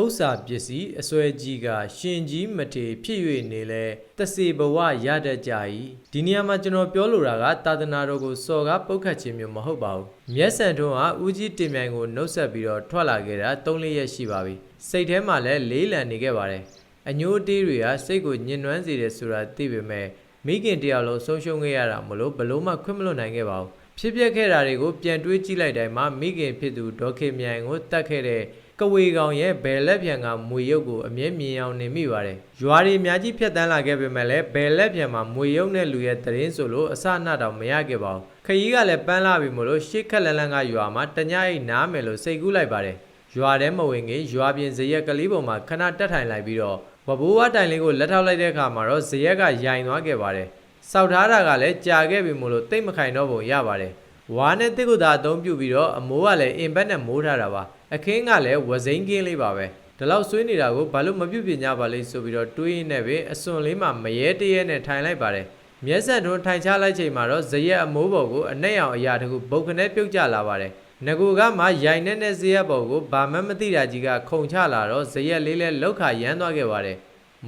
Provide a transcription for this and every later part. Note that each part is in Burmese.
ဥစ္စာပစ္စည်းအစွဲကြီးကရှင်ကြီးမထေဖြစ်၍နေလဲတစေဘဝရတတ်ကြ၏ဒီနေရာမှာကျွန်တော်ပြောလိုတာကသာသနာတော်ကိုစော်ကားပုတ်ခတ်ခြင်းမျိုးမဟုတ်ပါဘူးမျက်စံထွန်းဟာဦးကြီးတင်မြိုင်ကိုနှုတ်ဆက်ပြီးတော့ထွက်လာခဲ့တာ၃လရက်ရှိပါပြီစိတ်ထဲမှာလည်းလေးလံနေခဲ့ပါတယ်အညိုးအတေးတွေကစိတ်ကိုညှဉ်းနှွမ်းစေတယ်ဆိုတာသိပေမဲ့မိခင်တယောက်လုံးဆုံးရှုံးခဲ့ရတာမလို့ဘလို့မှခွင့်မလွတ်နိုင်ခဲ့ပါဘူးဖြစ်ပျက်ခဲ့တာတွေကိုပြန်တွေးကြည့်လိုက်တိုင်းမှာမိခင်ဖြစ်သူဒေါက်ခေမြိုင်ကိုတတ်ခဲ့တဲ့ ကဝေကောင်ရဲ့ဘယ်လက်ပြန်ကမွေရုပ်ကိုအမြဲမြင်အောင်နေမိပါတယ်။ရွာတွေအများကြီးဖြတ်တန်းလာခဲ့ပေမဲ့လည်းဘယ်လက်ပြန်မှာမွေရုပ်နဲ့လူရဲ့တရင်ဆိုလို့အစအနတောင်မရခဲ့ပါဘူး။ခရီးကလည်းပန်းလာပြီမို့လို့ရှေ့ခက်လန်းလန်းကရွာမှာတညအိတ်နားမယ်လို့စိတ်ကူးလိုက်ပါတယ်။ရွာထဲမဝင်ခင်ရွာပြင်ဇရက်ကလေးပေါ်မှာခဏတက်ထိုင်လိုက်ပြီးတော့ဝဘိုးဝတိုင်လေးကိုလက်ထောက်လိုက်တဲ့အခါမှာတော့ဇရက်ကရိုင်သွားခဲ့ပါတယ်။စောက်ထားတာကလည်းကြာခဲ့ပြီမို့လို့တိတ်မခိုင်တော့ပုံရပါတယ်။ဝါနဲ့တစ်ကုသာအသုံးပြုပြီးတော့အမိုးကလည်းအင်ဘက်နဲ့မိုးထားတာပါ အခင်းကလည်းဝစိန်ကင်းလေးပါပဲဒီလောက်ဆွေးနေတာကိုဘာလို့မပြုတ်ပြညပါလိမ့်ဆိုပြီးတော့တွေးရင်းနဲ့ပဲအစွန်လေးမှမရဲတရဲနဲ့ထိုင်လိုက်ပါတယ်မျက်စံတွန်းထိုင်ချလိုက်ချိန်မှာတော့ဇရက်အမိုးပေါ်ကိုအနှဲ့အောင်အရာတခုဘုတ်ခနဲ့ပြုတ်ကျလာပါတယ်ငကူကမှရိုင်နဲ့နဲ့ဇရက်ပေါ်ကိုဘာမှမသိတာကြီးကခုန်ချလာတော့ဇရက်လေးလဲလောက်ခရမ်းသွားခဲ့ပါတယ်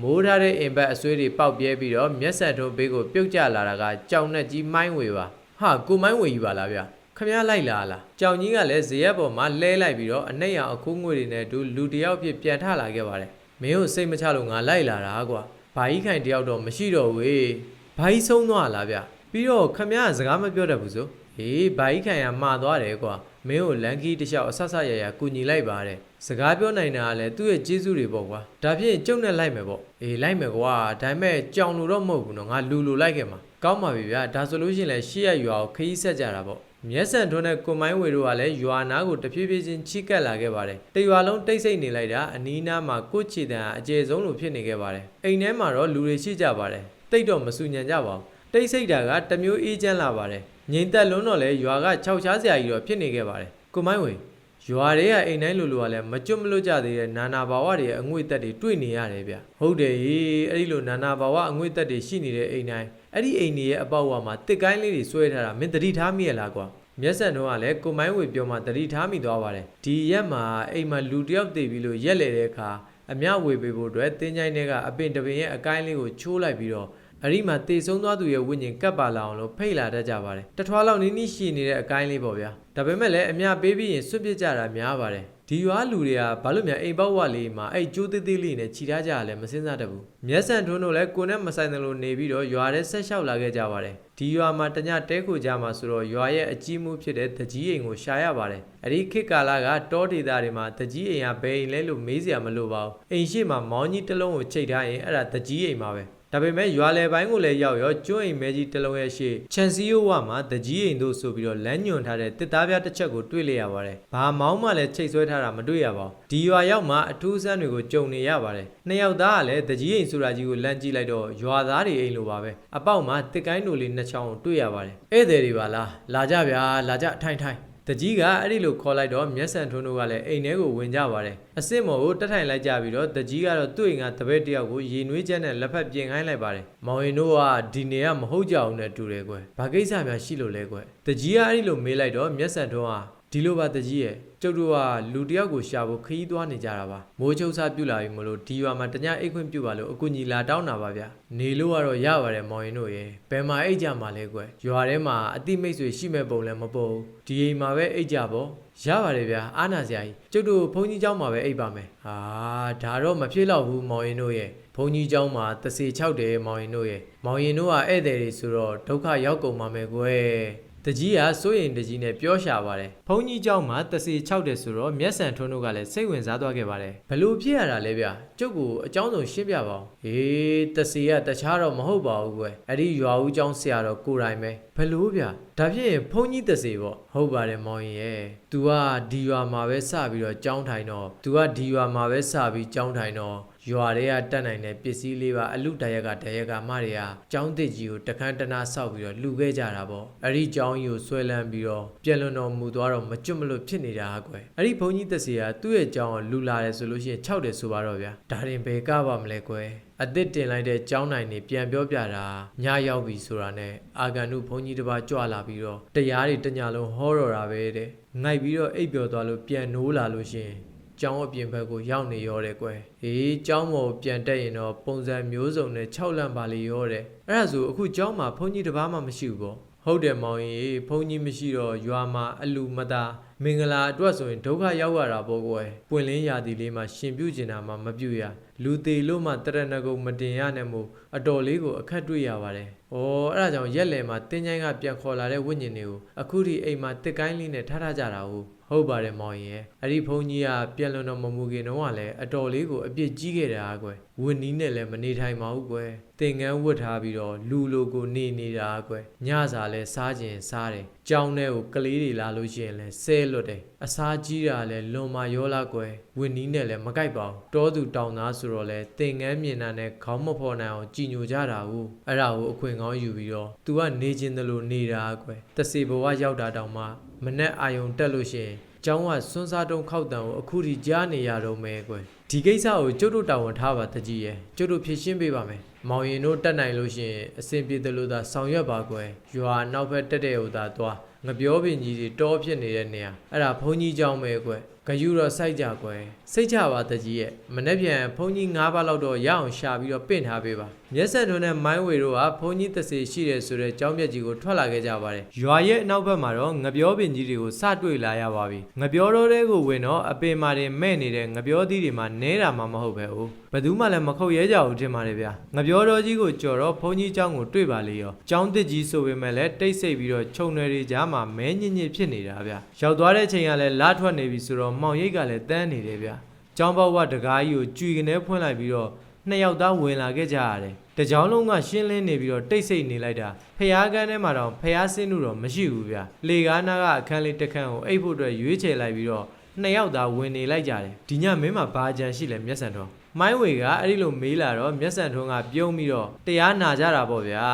မိုးထားတဲ့အင်ဘက်အဆွေးတွေပေါက်ပြဲပြီးတော့မျက်စံတွန်းဘေးကိုပြုတ်ကျလာတာကကြောင်နဲ့ကြီးမိုင်းဝေပါဟာကိုမိုင်းဝေကြီးပါလားဗျ ခမရလိုက်လာလားကြောင်ကြီးကလည်းဇရက်ပေါ်မှာလဲလိုက်ပြီးတော့အနှိမ့်အောင်အခုငွေတွေနဲ့တူလူတယောက်ဖြစ်ပြန်ထလာခဲ့ပါတယ်မင်းကိုစိတ်မချလို့ငါလိုက်လာတာကွာဘာကြီးခိုင်တယောက်တော့မရှိတော့ဝေးဘာကြီးဆုံးသွားလားဗျပြီးတော့ခမရစကားမပြောတတ်ဘူးဆိုဟေးဘာကြီးခိုင်ကမှာသွားတယ်ကွာမင်းကိုလန်ကီးတစ်လျှောက်အဆဆရရကူညီလိုက်ပါတဲ့စကားပြောနိုင်တာကလည်းသူ့ရဲ့ကျေးဇူးတွေပေါ့ကွာဒါဖြင့်ကျုံနဲ့လိုက်မယ်ပေါ့အေးလိုက်မယ်ကွာဒါပေမဲ့ကြောင်လို့တော့မဟုတ်ဘူးနော်ငါလူလူလိုက်ခဲ့မှာကောင်းပါပြီဗျာဒါဆိုလို့ရှိရင်လည်းရှေ့ရရွာကိုခရီးဆက်ကြတာပေါ့ မျက်စံထွန်းတဲ့ကွန်မိုင်းဝေတို့ကလည်းရွာနာကိုတဖြည်းဖြည်းချင်းချိကပ်လာခဲ့ပါတယ်။တရွာလုံးတိတ်ဆိတ်နေလိုက်တာအနီးနားမှာကိုယ့်ခြေတံအကျယ်ဆုံးလိုဖြစ်နေခဲ့ပါတယ်။အိမ်ထဲမှာတော့လူတွေရှိကြပါတယ်။တိတ်တော့မဆူညံကြပါဘူး။တိတ်ဆိတ်တာကတမျိုးအေးချမ်းလာပါတယ်။ငိမ့်သက်လုံးတော့လဲရွာကခြောက်ချားစရာကြီးတော့ဖြစ်နေခဲ့ပါတယ်။ကွန်မိုင်းဝေ ရွာတွေကအိမ်တိုင်းလူလူကလည်းမကျွတ်မလွတ်ကြသေးတဲ့နာနာဘာဝတွေရဲ့အငွေ့သက်တွေတွေ့နေရတယ်ဗျဟုတ်တယ်ဟေးအဲ့ဒီလိုနာနာဘာဝအငွေ့သက်တွေရှိနေတဲ့အိမ်တိုင်းအဲ့ဒီအိမ်တွေရဲ့အပေါက်ဝါမှာတစ်ကိုင်းလေးတွေဆွဲထားတာမင်းတတိထားမိရလားကွာမျက်စံတော့ကလည်းကိုမိုင်းဝေပြောမှတတိထားမိသွားပါတယ်ဒီရက်မှာအိမ်မှာလူတယောက်တည်ပြီးလို့ရက်လေတဲ့အခါအမြဝေပေးဖို့အတွက်တင်းချိုင်းတွေကအပင်တပင်ရဲ့အကိုင်းလေးကိုချိုးလိုက်ပြီးတော့ အဲ့ဒီမှာတေဆုံးသွားသူရဲ့ဝိညာဉ်ကပ်ပါလာအောင်လို့ဖိတ်လာတတ်ကြပါတယ်တထွားလောက်နီးနီးရှိနေတဲ့အကိုင်းလေးပေါ့ဗျာဒါပေမဲ့လည်းအမြပေးပြီးရင်စွန့်ပစ်ကြတာများပါတယ်ဒီရွာလူတွေကဘာလို့များအိမ်ပေါက်ဝလေးမှာအဲ့ကျိုးသေးသေးလေးနဲ့ခြိထားကြရလဲမစင်းစားတတ်ဘူးမျက်စံထွန်းတို့လည်းကိုနဲ့မဆိုင်တယ်လို့နေပြီးတော့ရွာထဲဆက်လျှောက်လာခဲ့ကြပါတယ်ဒီရွာမှာတညတဲခိုကြမှာဆိုတော့ရွာရဲ့အကြီးမှုဖြစ်တဲ့တကြီးအိမ်ကိုရှာရပါတယ်အဲ့ဒီခေတ်ကာလကတောဒေသတွေမှာတကြီးအိမ်ကဘယ်အိမ်လဲလို့မေးစရာမလိုပါဘူးအိမ်ရှိမှာမောင်းကြီးတစ်လုံးကိုချိတ်ထားရင်အဲ့ဒါတကြီးအိမ်ပါပဲ ဒါပေမဲ့ရွာလယ်ပိုင်းကိုလည်းရောက်ရောကျွန်းအိမ်မဲကြီးတစ်လုံးရဲ့ရှေ့ချန်စီယိုဝမှာတကြီးအိမ်တို့ဆိုပြီးတော့လမ်းညွန်ထားတဲ့တစ်သားပြားတစ်ချက်ကိုတွေ့လိုက်ရပါတယ်။ဘာမောင်းမှလည်းချိတ်ဆွဲထားတာမတွေ့ရပါဘူး။ဒီရွာရောက်မှအထူးဆန်းတွေကိုကြုံနေရပါတယ်။နှစ်ယောက်သားကလည်းတကြီးအိမ်ဆိုတာကြီးကိုလမ်းကြည့်လိုက်တော့ရွာသားတွေအိမ်လိုပါပဲ။အပေါက်မှာတစ်ကိုင်းတို့လေးနှစ်ချောင်းကိုတွေ့ရပါတယ်။ဧည့်သည်တွေပါလား။လာကြဗျာလာကြထိုင်ထိုင် တကြီးကအဲ့ဒီလိုခေါ်လိုက်တော့မျက်စံထွန်းတို့ကလည်းအိမ်ထဲကိုဝင်ကြပါတယ်အစ်စ်မော်ကိုတက်ထိုင်လိုက်ကြပြီးတော့တကြီးကတော့သူ့အိမ်ကတပည့်တယောက်ကိုရေနွေးချက်နဲ့လက်ဖက်ပြင်ခိုင်းလိုက်ပါတယ်မောင်ရင်တို့ကဒီနေကမဟုတ်ကြအောင်နဲ့တူတယ်ကွယ်ဘာကိစ္စများရှိလို့လဲကွယ်တကြီးကအဲ့ဒီလိုမေးလိုက်တော့မျက်စံထွန်းက ဒီလိုပါတကြီးရဲ့ကျုပ်တို့ကလူတယောက်ကိုရှာဖို့ခရီးသွားနေကြတာပါမိုးချုပ်စားပြုတ်လာပြီမလို့ဒီရွာမှာတညအိတ်ခွင့်ပြုတ်ပါလို့အကူညီလာတောင်းတာပါဗျနေလို့ကတော့ရပါတယ်မောင်ရင်တို့ရဲ့ဘယ်မှာအိတ်ကြမှာလဲကွယ်ရွာထဲမှာအတိမိတ်ဆွေရှိမဲ့ပုံလည်းမပေါ်ဘူးဒီအိမ်မှာပဲအိတ်ကြပေါ့ရပါတယ်ဗျာအားနာစရာကြီးကျုပ်တို့ဘုန်းကြီးเจ้าမှာပဲအိတ်ပါမယ်ဟာဒါတော့မဖြစ်တော့ဘူးမောင်ရင်တို့ရဲ့ဘုန်းကြီးเจ้าမှာတစေ6တယ်မောင်ရင်တို့ရဲ့မောင်ရင်တို့ကဧည့်သည်တွေဆိုတော့ဒုက္ခရောက်ကုန်ပါမယ်ကွယ် တကြီးကစိုးရင်တကြီးနဲ့ပြောရှာပါတယ်။ဘုန်းကြီးเจ้าမှာတစီ6တယ်ဆိုတော့မျက်စံထွန်းတို့ကလည်းစိတ်ဝင်စားသွားခဲ့ပါတယ်။ဘလို့ဖြစ်ရတာလဲဗျ။ကျုပ်ကိုအเจ้าဆုံးရှင်းပြပါဦး။ဟေးတစီကတခြားတော့မဟုတ်ပါဘူးကွယ်။အဲ့ဒီရွာဦးเจ้าဆရာတော်ကိုယ်တိုင်ပဲ။ဘလို့ဗျ။ဒါဖြင့်ဘုန်းကြီးတစီပေါ့။ဟုတ်ပါတယ်မောင်ရင်ရဲ့။ तू ကဒီရွာမှာပဲစပြီးတော့ကြောင်းထိုင်တော့ तू ကဒီရွာမှာပဲစပြီးကြောင်းထိုင်တော့ ရွာတွေကတက်နိုင်တဲ့ပစ္စည်းလေးပါအလူတရက်ကတရက်ကမတွေကကျောင်းတစ်ကြီးကိုတခန်းတနာဆောက်ပြီးတော့လှူခဲ့ကြတာပေါ့အဲ့ဒီကျောင်းကြီးကိုဆွဲလန်းပြီးတော့ပြန်လွန်တော်မူသွားတော့မကျွတ်မလွတ်ဖြစ်နေတာကွယ်အဲ့ဒီဘုန်းကြီးတက်စီကသူ့ရဲ့ကျောင်းကိုလှူလာတယ်ဆိုလို့ရှိရင်6တယ်ဆိုပါတော့ဗျာဒါရင်ဘယ်ကပါမလဲကွယ်အသစ်တင်လိုက်တဲ့ကျောင်းနိုင်နေပြန်ပြောပြတာညရောက်ပြီဆိုတာနဲ့အာဂန္တုဘုန်းကြီးတစ်ပါးကြွလာပြီးတော့တရားတွေတညလုံးဟောတော်တာပဲတဲ့ငိုက်ပြီးတော့အိပ်ပျော်သွားလို့ပြန်နိုးလာလို့ရှိရင် ကျောင်းအပြင်ဘက်ကိုရောက်နေရောတယ်ကွယ်ဟေးကျောင်းမော်ပြန်တက်ရင်တော့ပုံစံမျိုးစုံနဲ့၆လန့်ပါလေရောတယ်အဲ့ဒါဆိုအခုကျောင်းမှာဘုန်းကြီးတစ်ပါးမှမရှိဘူးပေါ့ဟုတ်တယ်မောင်ကြီးဘုန်းကြီးမရှိတော့ရွာမှာအလူမသားမင်္ဂလာအတွက်ဆိုရင်ဒုက္ခရောက်ရတာပေါ့ကွယ်ပွင့်လင်းရာသီလေးမှာရှင်ပြုကျင်တာမှမပြုရလူသေးလို့မှတရဏဂုံမတင်ရနဲ့မို့အတော်လေးကိုအခက်တွေ့ရပါတယ်။ဩအဲ့ဒါကြောင့်ရက်လယ်မှာတင်းချိုင်းကပြန်ခေါ်လာတဲ့ဝိညာဉ်တွေကိုအခုထိအိမ်မှာတစ်ကိုင်းလေးနဲ့ထားထားကြတာဟုတ် ဟုတ်ပါတယ်မောင်ရင်ရဲ့အဲ့ဒီဘုန်းကြီးကပြန်လွန်တော်မမူခင်တော့ကလည်းအတော်လေးကိုအပြစ်ကြီးခဲ့တာကွယ်ဝင်းနီးနဲ့လည်းမနေထိုင်ပါဘူးကွယ်တင်ငန်းဝတ်ထားပြီးတော့လူလိုကိုနေနေတာကွယ်ညစာလဲစားခြင်းစားတယ်ကြောင်းထဲကိုကလေးတွေလာလို့ရှိရင်လဲဆဲလွတ်တယ်အစားကြီးတာလဲလွန်မာရောလာကွယ်ဝင်းနီးနဲ့လည်းမကြိုက်ပါဘူးတောသူတောင်သားဆိုတော့လဲတင်ငန်းမြင်တာနဲ့ခေါင်းမဖော်နိုင်အောင်ကြည်ညိုကြတာဟုတ်အဲ့ဒါကိုအခွင့်ကောင်းယူပြီးတော့ तू ကနေခြင်းတယ်လို့နေတာကွယ်တစေဘဝရောက်တာတောင်မှ မနဲ့အာယုံတက်လို့ရှိရင်ကျောင်းကစွန်းစားတုံးခောက်တံကိုအခုထိကြားနေရတော့မယ်ကွယ်ဒီကိစ္စကိုကျုပ်တို့တာဝန်ထားပါတကြီးရဲ့ကျုပ်တို့ဖြေရှင်းပေးပါမယ်မောင်ရင်တို့တက်နိုင်လို့ရှိရင်အဆင်ပြေတယ်လို့သာဆောင်ရွက်ပါကွယ်ရွာနောက်ဘက်တက်တဲ့ဟိုသာသွားငပြောပင်ကြီးတွေတောဖြစ်နေတဲ့နေရာအဲ့ဒါဘုန်းကြီးကျောင်းပဲကွယ်ဂယူတော့စိုက်ကြကွယ် စိတ်ချပါတကြီးရဲ့မနေ့ပြန်ဘုန်းကြီး၅ပါးလောက်တော့ရအောင်ရှာပြီးတော့ပင့်ထားပေးပါမျက်စံတွန်းနဲ့မိုင်းဝေတို့ကဘုန်းကြီးတစ်စေရှိတယ်ဆိုတဲ့ကျောင်းမြတ်ကြီးကိုထွက်လာခဲ့ကြပါတယ်ရွာရဲ့အနောက်ဘက်မှာတော့ငပြောပင်ကြီးတွေကိုစတွေ့လာရပါပြီငပြောတော်တဲ့ကိုဝင်တော့အပင်မာတွေမဲ့နေတဲ့ငပြောသီးတွေမှာနဲတာမှမဟုတ်ပဲဟုတ်ဘယ်သူမှလည်းမခုတ်ရဲကြဘူးထင်ပါတယ်ဗျာငပြောတော်ကြီးကိုကြော်တော့ဘုန်းကြီးကျောင်းကိုတွေ့ပါလေရောကျောင်းတစ်ကြီးဆိုပေမဲ့လည်းတိတ်ဆိတ်ပြီးတော့ခြုံနယ်တွေကြားမှာမဲညစ်ညစ်ဖြစ်နေတာဗျာရောက်သွားတဲ့ချိန်ကလည်းလာထွက်နေပြီဆိုတော့မောင်ရိတ်ကလည်းတန်းနေတယ်ဗျာ ကျောင်းပေါက်ဝတကားကြီးကိုကြွေကနေဖွင့်လိုက်ပြီးတော့နှစ်ယောက်သားဝင်လာခဲ့ကြရတယ်။တကြောင်လုံးကရှင်းလင်းနေပြီးတော့တိတ်ဆိတ်နေလိုက်တာဖျားကန်းထဲမှာတော့ဖျားစင်းလို့တော့မရှိဘူးဗျ။လေကားနာကအခန်းလေးတစ်ခန်းကိုအိပ်ဖို့အတွက်ရွေးချယ်လိုက်ပြီးတော့နှစ်ယောက်သားဝင်နေလိုက်ကြတယ်။ဒီညမင်းမှာဘာအကြံရှိလဲမျက်စံတော်။မိုင်းဝေကအဲ့ဒီလိုမေးလာတော့မျက်စံထွန်းကပြုံးပြီးတော့တရားနာကြတာပေါ့ဗျာ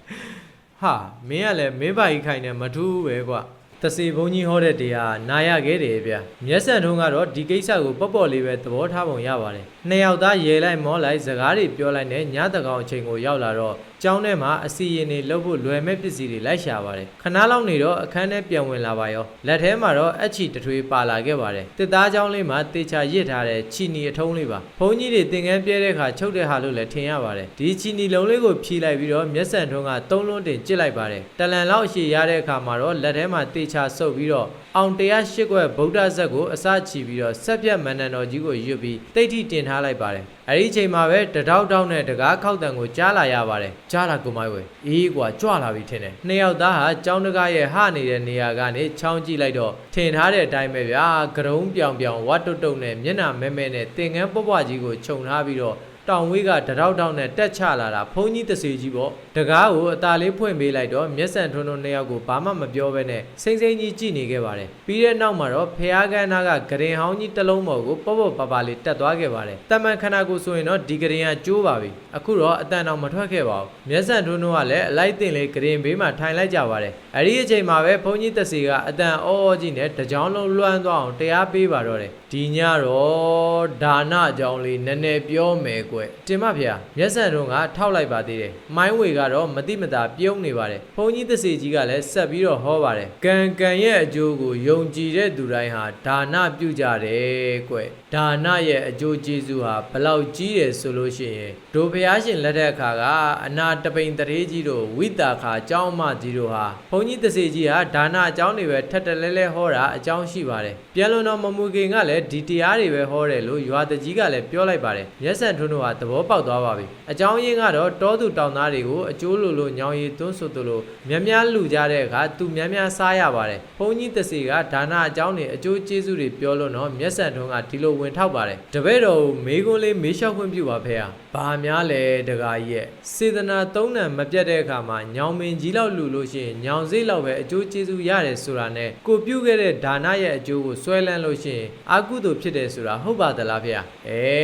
။ဟာမင်းကလည်းမင်းပါကြီးခိုင်နေမထူးပဲကွာ တစေဘုံကြီးဟောတဲ့တရားနာရခဲ့တယ်ဗျမျက်စံထုံးကတော့ဒီကိစ္စကိုပေါ့ပေါ့လေးပဲသဘောထားပုံရပါတယ်နှစ်ယောက်သားရေလိုက်မောလိုက်စကားတွေပြောလိုက်နဲ့ညတကောင်အချိန်ကိုရောက်လာတော့ ကျောင်းထဲမှာအစီရင်တွေလှုပ်ဖို့လွယ်မဲ့ပစ္စည်းတွေလိုက်ရှာပါတယ်ခဏလောက်နေတော့အခန်းထဲပြန်ဝင်လာပါရောလက်ထဲမှာတော့အချီတထွေးပါလာခဲ့ပါတယ်တစ်သားကျောင်းလေးမှာတေချာရစ်ထားတဲ့ချီနီအထုံးလေးပါဘုန်းကြီးတွေသင်္ကန်းပြဲတဲ့အခါချုပ်တဲ့ဟာလို့လည်းထင်ရပါတယ်ဒီချီနီလုံးလေးကိုဖြီးလိုက်ပြီးတော့မျက်စံထုံးကသုံးလုံးတင်ကျစ်လိုက်ပါတယ်တလန်လောက်ရှည်ရတဲ့အခါမှာတော့လက်ထဲမှာတေချာဆုပ်ပြီးတော့ အောင်108ခွဲဗုဒ္ဓဇက်ကိုအစချီပြီးတော့ဆက်ပြတ်မန္တန်တော်ကြီးကိုရွတ်ပြီးတိတ်ထိတင်ထားလိုက်ပါတယ်အဲ့ဒီအချိန်မှာပဲတတောက်တောက်နဲ့တကားခောက်တံကိုကြားလာရပါတယ်ကြားလာကိုမိုင်းဝဲအေးကွာကြွလာပြီထင်တယ်နှစ်ယောက်သားဟာကျောင်းတကားရဲ့ဟနေတဲ့နေရာကနေချောင်းကြည့်လိုက်တော့ထင်ထားတဲ့အတိုင်းပဲဗျာကရုံးပြောင်ပြောင်ဝတ်တုတ်တုတ်နဲ့မျက်နှာမဲမဲနဲ့တင်ငန်းပွားပွားကြီးကိုခြုံထားပြီးတော့ တောင်ဝေးကတတောက်တောက်နဲ့တက်ချလာတာဘုန်းကြီးတစေကြီးပေါ့တကားကိုအตาလေးဖွင့်ပေးလိုက်တော့မျက်စံထွန်းထွန်းနှစ်ယောက်ကိုဘာမှမပြောဘဲနဲ့စိမ့်စိမ့်ကြီးကြည့်နေခဲ့ပါတယ်ပြီးတဲ့နောက်မှာတော့ဖះကန်းနာကဂရင်ဟောင်းကြီးတစ်လုံးပေါ်ကိုပေါ့ပေါ့ပါပါလေးတက်သွားခဲ့ပါတယ်တမန်ခန္ဓာကိုယ်ဆိုရင်တော့ဒီဂရင်ကကျိုးပါပြီအခုတော့အတန်တော်မထွက်ခဲ့ပါဘူးမျက်စံထွန်းထွန်းကလည်းအလိုက်တင်လေးဂရင်ဘေးမှာထိုင်လိုက်ကြပါတယ်အဲ့ဒီအချိန်မှာပဲဘုန်းကြီးတစေကအတန်အော်ကြီးနဲ့တကြောင်လုံးလွှမ်းသွားအောင်တရားပေးပါတော့တယ်ဒီညတော့ဒါနအကြောင်းလေးနည်းနည်းပြောမယ်ကွတင်မဖေမျက်စံတော့ကထောက်လိုက်ပါသေးတယ်မိုင်းဝေကတော့မတိမတာပြုံးနေပါတယ်ဘုန်းကြီးတစေကြီးကလည်းဆက်ပြီးတော့ဟောပါတယ်ကံကံရဲ့အကျိုးကိုယုံကြည်တဲ့သူတိုင်းဟာဒါနပြုကြတယ်ကွဒါနရဲ့အကျိုးကျေးဇူးဟာဘလောက်ကြီးတယ်ဆိုလို့ရှိရင်ဒိုဖျားရှင်လက်ထက်အခါကအနာတပိန်တရေကြီးတို့ဝိတာခါအကြောင်းမကြီးတို့ဟာဘုန်းကြီးတစေကြီးဟာဒါနအကြောင်းတွေပဲထက်တလဲလဲဟောတာအကြောင်းရှိပါတယ်ပြန်လွန်တော်မမူခင်ကလည်းဒီတရားတွေပဲဟောတယ်လို့ရွာတကြီးကလည်းပြောလိုက်ပါတယ်မျက်စံထွန်းတို့ဟာသဘောပေါက်သွားပါပြီအကြောင်းရင်းကတော့တောသူတောင်သားတွေကိုအကျိုးလိုလိုညောင်ရည်သွန်းဆိုသလိုမြများလူကြတဲ့အခါသူမြများစားရပါတယ်ဘုန်းကြီးတစေကဒါနအကြောင်းတွေအကျိုးကျေးဇူးတွေပြောလို့တော့မျက်စံထွန်းကဒီလိုဝင်ထောက်ပါတယ်တပည့်တော်မေကွန်းလေးမေးလျှောက်ခွင့်ပြုပါဖေဟာဘာများလဲတကားကြီးရဲ့စေတနာသုံးနံမပြတ်တဲ့အခါမှာညောင်မင်ကြီးလောက်လူလို့ရှိရင်ညောင်စိတ်လောက်ပဲအကျိုးကျေးဇူးရတယ်ဆိုတာနဲ့ကိုပြုတ်ခဲ့တဲ့ဒါနရဲ့အကျိုးကိုဆွဲလန်းလို့ရှိရင်အာကုသိုလ်ဖြစ်တယ်ဆိုတာဟုတ်ပါသလားဖေဟာအဲ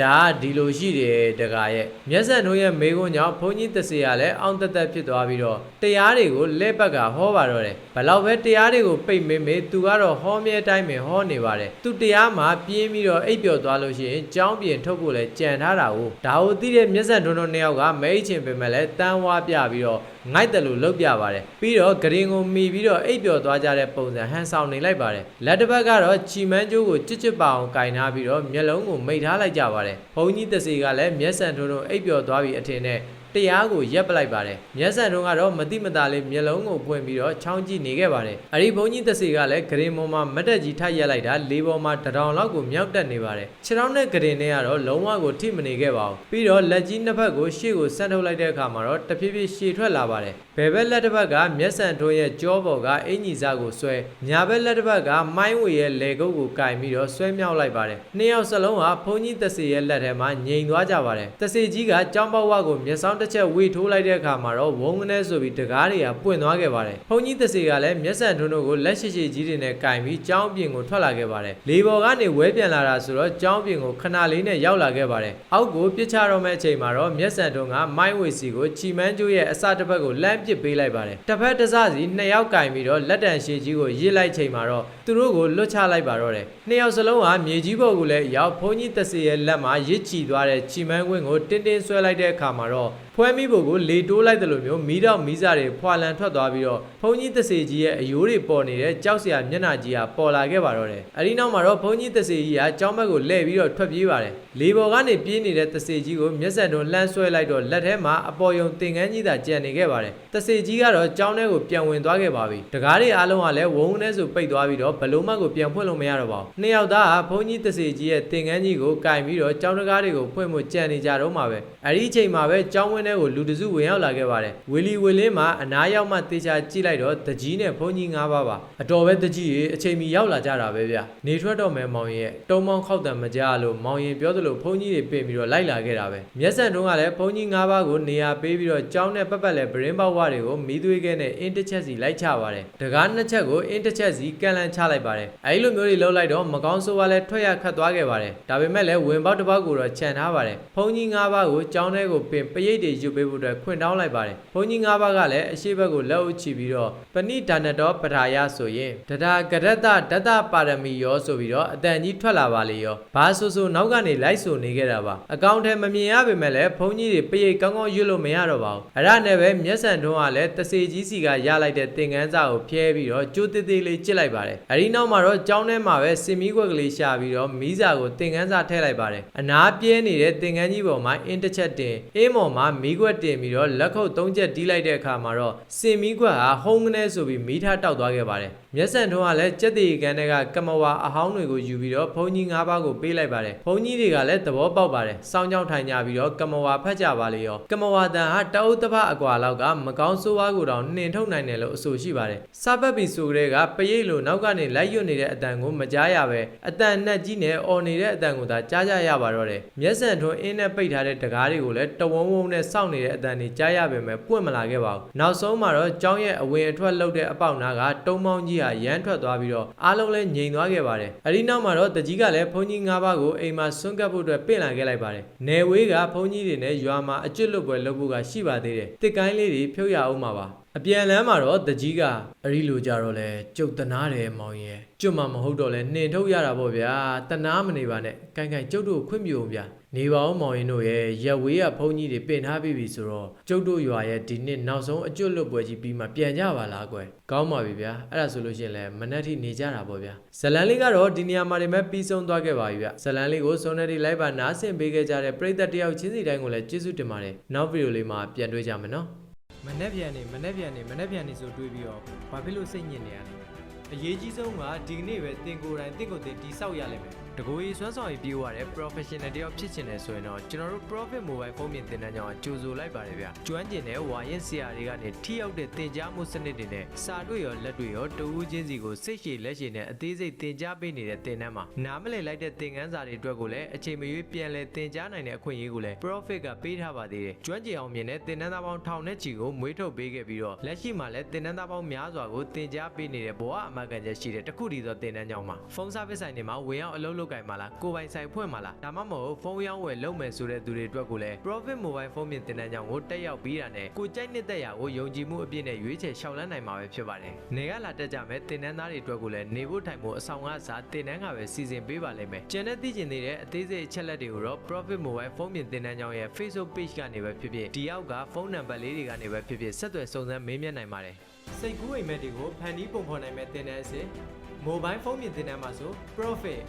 ဒါဒီလိုရှိတယ်တကားရဲ့မျက်စံတို့ရဲ့မေကွန်းကြောင့်ဘုန်းကြီးတစေရလည်းအောင်တက်တက်ဖြစ်သွားပြီးတော့တရားတွေကိုလက်ဘက်ကဟောပါတော့တယ်ဘလောက်ပဲတရားတွေကိုပိတ်မေးမေးသူကတော့ဟောမြဲတိုင်းပဲဟောနေပါတယ်သူတရားမှာပြင်းပြီးတော့အိပ်ပျော်သွားလို့ရှိရင်ကြောင်းပြင်ထုတ်ဖို့လဲကြံထားတာကိုဒါကိုသိတဲ့မျက်စံတွန်းတွန်းနှစ်ယောက်ကမဲချင်ပေမဲ့လည်းတန်းဝါပြပြီးတော့ ငိုက်တယ်လို့လုပ်ပြပါတယ်ပြီးတော့ဂရင်ကိုမှီပြီးတော့အိပ်ပျော်သွားကြတဲ့ပုံစံဟန်ဆောင်နေလိုက်ပါတယ်လက်တစ်ဖက်ကတော့ချီမန်းကျိုးကိုကြစ်ကြစ်ပါအောင်ကင်ထားပြီးတော့မျက်လုံးကိုမိတ်ထားလိုက်ကြပါတယ်ဘုန်းကြီးတစီကလည်းမျက်စံထိုးထိုးအိပ်ပျော်သွားပြီအထင်နဲ့ တရားကိုရက်ပလိုက်ပါတယ်မျက်စံတုံးကတော့မတိမတာလေးမျက်လုံးကိုပွင့်ပြီးတော့ချောင်းကြည့်နေခဲ့ပါတယ်အဲ့ဒီဘုန်းကြီးတစီကလည်းဂရင်ပေါ်မှာမတ်တက်ကြီးထပ်ရက်လိုက်တာလေးပေါ်မှာတထောင်လောက်ကိုမြောက်တက်နေပါတယ်ခြေထောက်နဲ့ဂရင်နဲ့ကတော့လုံးဝကိုထိမနေခဲ့ပါဘူးပြီးတော့လက်ကြီးနှစ်ဖက်ကိုရှေ့ကိုဆန့်ထုတ်လိုက်တဲ့အခါမှာတော့တဖြည်းဖြည်းရှည်ထွက်လာပါတယ်ဘယ်ဘက်လက်တစ်ဖက်ကမျက်စံထွန်းရဲ့ကြောပေါ်ကအင်ကြီးစားကိုဆွဲညာဘက်လက်တစ်ဖက်ကမိုင်းဝေရဲ့လေကုပ်ကိုကင်ပြီးတော့ဆွဲမြောက်လိုက်ပါတယ်နှစ်ယောက်စလုံးဟာဘုန်းကြီးတစီရဲ့လက်ထဲမှာငြိမ်သွားကြပါတယ်တစီကြီးကကြောင်းပေါက်ဝကိုမျက်စောင်းတစ်ချက်ဝေထိုးလိုက်တဲ့အခါမှာတော့ဝုန်းကနေဆိုပြီးတကားတွေကပွင့်သွားခဲ့ပါတယ်ဘုန်းကြီးတစီကလည်းမျက်စံထွန်းတို့ကိုလက်ရှိရှိကြီးတွေနဲ့ကင်ပြီးကြောင်းပြင်ကိုထွက်လာခဲ့ပါတယ်လေပေါ်ကနေဝဲပြန်လာတာဆိုတော့ကြောင်းပြင်ကိုခဏလေးနဲ့ရောက်လာခဲ့ပါတယ်အောက်ကိုပြစ်ချတော့မဲ့အချိန်မှာတော့မျက်စံထွန်းကမိုင်းဝေစီကိုချီမန်းကျိုးရဲ့အစတစ်ဖက်ကိုလမ်းပစ်ပေးလိုက်ပါတယ်တစ်ဖက်တစ်စစီနှစ်ယောက်ကင်ပြီးတော့လက်တန်ရှည်ကြီးကိုရစ်လိုက်ချိန်မှာတော့သူတို့ကိုလွတ်ချလိုက်ပါတော့တယ်နှစ်ယောက်စလုံးဟာမြေကြီးပေါ်ကိုလည်းရောက်ဘုန်းကြီးတစီရဲ့လက်မှာရစ်ချီသွားတဲ့ချီမန်းဝင်းကိုတင်းတင်းဆွဲလိုက်တဲ့အခါမှာတော့ဖွဲမိဖို့ကိုလေတိုးလိုက်တယ်လို့မျိုးမီးတော့မီးစားတွေဖွာလန်ထွက်သွားပြီးတော့ဘုန်းကြီးတစေကြီးရဲ့အယိုးတွေပေါ်နေတဲ့ကြောက်စရာမျက်နှာကြီးကပေါ်လာခဲ့ပါတော့တယ်အဲဒီနောက်မှာတော့ဘုန်းကြီးတစေကြီးကကြောင်းဘက်ကိုလှည့်ပြီးတော့ထွက်ပြေးပါတယ်လေပေါ်ကနေပြေးနေတဲ့တစေကြီးကိုမျက်စံတွန်းလှမ်းဆွဲလိုက်တော့လက်ထဲမှာအပေါ်ယုံတင်ကန်းကြီးသာကျန်နေခဲ့ပါတယ်တစေကြီးကတော့ကြောင်းထဲကိုပြန်ဝင်သွားခဲ့ပါပြီတကားတွေအားလုံးကလည်းဝုန်းနဲ့ဆိုပိတ်သွားပြီးတော့ဘလုံးမတ်ကိုပြန်ဖွင့်လို့မရတော့ပါဘူးနှစ်ယောက်သားကဘုန်းကြီးတစေကြီးရဲ့တင်ကန်းကြီးကိုကင်ပြီးတော့ကြောင်းတကားတွေကိုဖွင့်ဖို့ကြံနေကြတော့မှာပဲအဲဒီအချိန်မှာပဲကြောင်းဝင်းထဲကိုလူတစုဝင်ရောက်လာခဲ့ပါတယ်ဝီလီဝီလင်းမှာအနားရောက်မှတေချာကြည့်လိုက်တော့တကြီးနဲ့ဘုန်းကြီး၅ပါးပါအတော်ပဲတကြီးရေအချိန်မီရောက်လာကြတာပဲဗျနေထွက်တော့မယ်မောင်ရင်ရဲ့တုံးမောင်းခောက်တံမကြားလို့မောင်ရင်ပြောသလိုဘုန်းကြီးတွေပြင်ပြီးတော့လိုက်လာခဲ့တာပဲမျက်စံတုံးကလည်းဘုန်းကြီး၅ပါးကိုနေရာပေးပြီးတော့ကြောင်းနဲ့ပတ်ပတ်လဲဗရင်ပေါဝတွေကိုမီးသွေးခဲနဲ့အင်းတစ်ချက်စီလိုက်ချပါတယ်တကားနှစ်ချက်ကိုအင်းတစ်ချက်စီကန်လန်ချလိုက်ပါတယ်အဲဒီလိုမျိုးတွေလှုပ်လိုက်တော့မကောင်းဆိုးကလည်းထွက်ရခတ်သွားခဲ့ပါတယ်ဒါပေမဲ့လည်းဝင်ပေါက်တစ်ပေါက်ကိုတော့ခြံထားပါတယ်ဘုန်းကြီး၅ပါးကိုကြောင်းထဲကိုပင်ပရိတ်တွေယူပေးဖို့အတွက်ခွင့်တောင်းလိုက်ပါတယ်ဘုန်းကြီး၅ပါးကလည်းအရှိဘက်ကိုလက်အုပ်ချပြီးတော့ပဏိဒါနတော်ပထာယဆိုရင်တဒါကရတ္တဒတ္တပါရမီရောဆိုပြီးတော့အတန်ကြီးထွက်လာပါလေရောဘာဆိုဆိုနောက်ကနေလိုက်ဆိုနေခဲ့တာပါအကောင့်ထဲမမြင်ရပေမဲ့လည်းဘုန်းကြီးတွေပရိတ်ကောင်းကောင်းရွတ်လို့မရတော့ပါဘူးအဲ့ဒါနဲ့ပဲမျက်စံတွန်းကလည်းတစေကြီးစီကရလိုက်တဲ့သင်္ကန်းစာကိုဖျဲပြီးတော့ကျိုးသေးသေးလေးကျစ်လိုက်ပါတယ်အဲ့ဒီနောက်မှာတော့ကြောင်းထဲမှာပဲစင်မီးခွက်ကလေးရှာပြီးတော့မီးစာကိုသင်္ကန်းစာထည့်လိုက်ပါတယ်အနာပြဲနေတဲ့သင်္ကန်းကြီးပေါ်မှာအင်းတစ်ချက်တင်အေးမော်မှာမီးခွက်တင်ပြီးတော့လက်ခုပ်သုံးချက်တီးလိုက်တဲ့အခါမှာတော့စင်မီးခွက်ဟာဟုံးကနေဆိုပြီးမီးထားတောက်သွားခဲ့ပါတယ်မျက်စံထွန်းကလည်းကြက်တီကန်တွေကကမဝါအဟောင်းတွေကိုယူပြီးတော့ဘုန်းကြီး၅ပါးကိုပေးလိုက်ပါတယ်ဘုန်းကြီးတွေကလည်းသဘောပေါက်ပါတယ်စောင်းကြောင်းထိုင်ကြပြီးတော့ကမဝါဖတ်ကြပါလေရောကမဝါတန်ဟာတအုပ်တစ်ဖအကွာလောက်ကမကောင်းဆိုးဝါးကိုတောင်နှင်ထုတ်နိုင်တယ်လို့အဆိုရှိပါတယ်စပတ်ပြီဆိုကြတဲ့ကပရိတ်လိုနောက်ကနေလိုက်ရွတ်နေတဲ့အတန်ကိုမကြားရပဲအတန်နှက်ကြီးနဲ့အော်နေတဲ့အတန်ကိုသာကြားကြရပါတော့တယ်မျက်စံထွန်းအင်းနဲ့ပိတ်ထားတဲ့တကားတွေကိုလည်းတဝုံဝုံနဲ့စောင့်နေတဲ့အတန်တွေကြားရပေမဲ့ပွင့်မလာခဲ့ပါဘူးနောက်ဆုံးမှာတော့ကျောင်းရဲ့အဝင်အထွက်လုပ်တဲ့အပေါက်နာကတုံးမောင်းကြီးဟာရမ်းထွက်သွားပြီးတော့အားလုံးလည်းငြိမ်သွားခဲ့ပါတယ်အဲဒီနောက်မှာတော့တကြီးကလည်းဘုန်းကြီး၅ပါးကိုအိမ်မှာဆွန့်ကပ်ဖို့အတွက်ပြင်လာခဲ့လိုက်ပါတယ်နယ်ဝေးကဘုန်းကြီးတွေနဲ့ရွာမှာအကျွတ်လွတ်ပွဲလုပ်ဖို့ကရှိပါသေးတယ်တစ်ကိုင်းလေးတွေဖြုတ်ရအောင်ပါပါအပြန်လမ်းမှာတော့တကြီးကအရီလိုကြတော့လဲကျုပ်တနာတယ်မောင်ရဲ့ကျွတ်မှမဟုတ်တော့လဲနှင်ထုတ်ရတာပေါ့ဗျာတနာမနေပါနဲ့ကိုင်ကိုင်ကျုပ်တို့ခွင့်ပြုအောင်ဗျာ နေပါဦးမောင်ရင်တို့ရဲ့ရက်ဝေးကဘုန်းကြီးတွေပြင်ထားပြီးပြီဆိုတော့ကျုပ်တို့ရွာရဲ့ဒီနှစ်နောက်ဆုံးအကျွတ်လွတ်ပွဲကြီးပြီးမှပြန်ကြပါလားကွယ်ကောင်းပါပြီဗျာအဲ့ဒါဆိုလို့ရှိရင်လည်းမနက်ထိနေကြတာပေါ့ဗျာဇလန်လေးကတော့ဒီနေရာမှာနေမဲ့ပြီးဆုံးသွားခဲ့ပါပြီဗျဇလန်လေးကိုစုံနေတီလိုက်ပါနားဆင်ပေးခဲ့ကြတဲ့ပရိသတ်တယောက်ချင်းစီတိုင်းကိုလည်းကျေးဇူးတင်ပါတယ်နောက်ဗီဒီယိုလေးမှာပြန်တွေ့ကြမယ်နော်မနေ့ပြန်နေမနေ့ပြန်နေမနေ့ပြန်နေဆိုတွေးပြီးတော့ဘာဖြစ်လို့စိတ်ညစ်နေရလဲအရေးကြီးဆုံးကဒီကနေ့ပဲတင်ကိုယ်တိုင်တင့်ကိုယ်တင်တိဆောက်ရလိမ့်မယ် တကူရီဆွမ်းဆောင်ရေးပြေးရတဲ့ professional တယောက်ဖြစ်ချင်တယ်ဆိုရင်တော့ကျွန်တော်တို့ profit mobile ဖုန်းမြင်သင်တန်းကြောင်းကြိုဆိုလိုက်ပါတယ်ဗျာကျွမ်းကျင်တဲ့ဝါရင်ဆရာတွေကနေထိရောက်တဲ့သင်ကြားမှုစနစ်တွေနဲ့စာတွေ့ရောလက်တွေ့ရောတဦးချင်းစီကိုစိတ်ရှည်လက်ရှည်နဲ့အသေးစိတ်သင်ကြားပေးနေတဲ့သင်တန်းမှာနားမလည်လိုက်တဲ့သင်ခန်းစာတွေအတွက်ကိုလည်းအချိန်မရွေးပြန်လည်သင်ကြားနိုင်တဲ့အခွင့်အရေးကိုလည်း profit ကပေးထားပါသေးတယ်ကျွမ်းကျင်အောင်မြင်တဲ့သင်တန်းသားပေါင်းထောင်နဲ့ချီကိုမွေးထုတ်ပေးခဲ့ပြီးတော့လက်ရှိမှာလည်းသင်တန်းသားပေါင်းများစွာကိုသင်ကြားပေးနေတဲ့ဘဝအမှန်ကန်ချက်ရှိတဲ့တခုတည်းသောသင်တန်းကြောင်းမှာဖုန်း service ဆိုင်တွေမှာဝင်ရောက်အလုပ်လုပ်လုပ်ကင်မှာလားကိုယ်ပိုင်ဆိုင်ဖွင့်မှာလားဒါမှမဟုတ်ဖုန်းရောင်းဝယ်လုပ်မယ်ဆိုတဲ့သူတွေအတွက်ကိုလည်း Profit Mobile ဖုန်းမြင်တင်တဲ့ကြောင့်ကိုတက်ရောက်ပြီးတာနဲ့ကိုကြိုက်နှစ်သက်ရာကိုယုံကြည်မှုအပြည့်နဲ့ရွေးချယ်ရှောက်လန်းနိုင်မှာပဲဖြစ်ပါတယ်။နေကလာတက်ကြမဲ့တင်တန်းသားတွေအတွက်ကိုလည်းနေဖို့ထိုင်ဖို့အဆောင်ကစားတင်တန်းကပဲစီစဉ်ပေးပါလိမ့်မယ်။ကျန်တဲ့သိကျင်နေတဲ့အသေးစိတ်အချက်လက်တွေကိုတော့ Profit Mobile ဖုန်းမြင်တင်တန်းကြောင့်ရဲ့ Facebook Page ကနေပဲဖြစ်ဖြစ်ဒီအောက်ကဖုန်းနံပါတ်လေးတွေကနေပဲဖြစ်ဖြစ်ဆက်သွယ်စုံစမ်းမေးမြန်းနိုင်ပါတယ်။စိတ်ကူးအိမ်မက်တွေကိုဖန်တီးပုံဖော်နိုင်မဲ့တင်တန်းအစစ် Mobile ဖုန်းမြင်တင်တန်းမှာဆို Profit